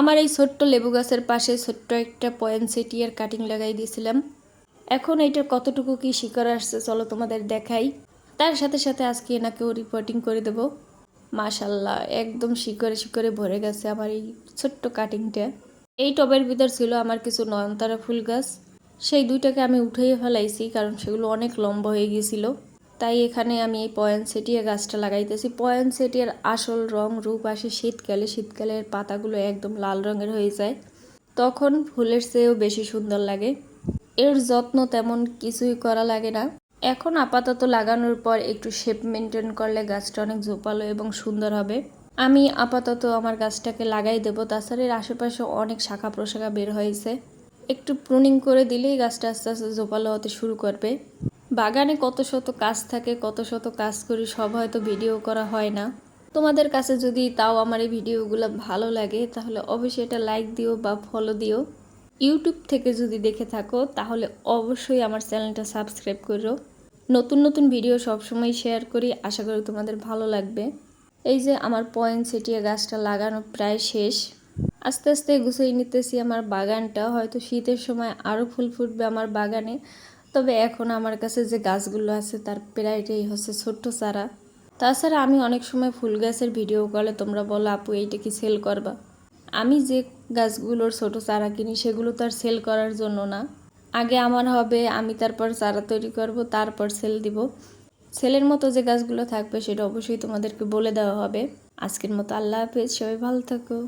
আমার এই ছোট্ট লেবু গাছের পাশে ছোট্ট একটা পয়েন্টসেটিয়ার কাটিং লাগাই দিয়েছিলাম। এখন এইটার কতটুকু কি শিকড় আসছে চলো তোমাদের দেখাই। তার সাথে সাথে আজকে এনাকেও রিপোর্টিং করে দেব। মাশাল্লাহ একদম শিকড়ে শিকড়ে ভরে গেছে আমার এই ছোট্ট কাটিংটা এই টবের ভিতর ছিল আমার কিছু নয়নতারা ফুল গাছ। সেই দুইটাকে আমি উঠিয়ে ফেলাইছি কারণ সেগুলো অনেক লম্বা হয়ে গিয়েছিল। তাই এখানে আমি এই পয়েন্টসেটিয়া গাছটা লাগাইতেছি। পয়েন্টসেটিয়ার আসল রং, রূপ আসে শীতকালে। শীতকালের পাতাগুলো একদম লাল রঙের হয়ে যায়। তখন ফুলের চেয়েও বেশি সুন্দর লাগে। এর যত্ন তেমন কিছুই করা লাগে না। এখন আপাতত লাগানোর পর একটু শেপ মেনটেন করলে গাছটা অনেক জোপালো এবং সুন্দর হবে। আমি আপাতত আমার গাছটাকে লাগাই দেবো। তাছাড়া এর আশেপাশে অনেক শাখা প্রশাখা বের হয়েছে। একটু প্রুনিং করে দিলেই গাছটা আস্তে আস্তে জোপালো হতে শুরু করবে। বাগানে কত শত কাজ থাকে, কত শত কাজ করি, সব হয়তো ভিডিও করা হয় না। তোমাদের কাছে যদি তাও আমার এই ভিডিওগুলো ভালো লাগে, তাহলে অবশ্যই এটা লাইক দিও বা ফলো দিও। ইউটিউব থেকে যদি দেখে থাকো, তাহলে অবশ্যই আমার চ্যানেলটা সাবস্ক্রাইব করো। নতুন নতুন ভিডিও সবসময় শেয়ার করি, আশা করি তোমাদের ভালো লাগবে। এই যে আমার পয়েন্ট সেটিয়ে গাছটা লাগানো প্রায় শেষ। আস্তে আস্তে গুছিয়ে নিতেছি আমার বাগানটা, হয়তো শীতের সময় আরও ফুল ফুটবে আমার বাগানে। তবে এখন আমার কাছে যে গাছগুলো আছে তার প্রায়টাই হচ্ছে ছোট্ট চারা। তাছাড়া আমি অনেক সময় ফুল গাছের ভিডিও কলে তোমরা বলো, আপু, এইটা কি সেল করবা? আমি যে গাছগুলোর ছোট চারা কিনি সেগুলো তো আর সেল করার জন্য না। আগে আমার হবে, আমি তারপর চারা তৈরি করব, তারপর সেল দিব। সেলের মতো যে গাছগুলো থাকবে সেটা অবশ্যই তোমাদেরকে বলে দেওয়া হবে। আজকের মতো আল্লাহ হাফেজ, সবাই ভালো থাকো।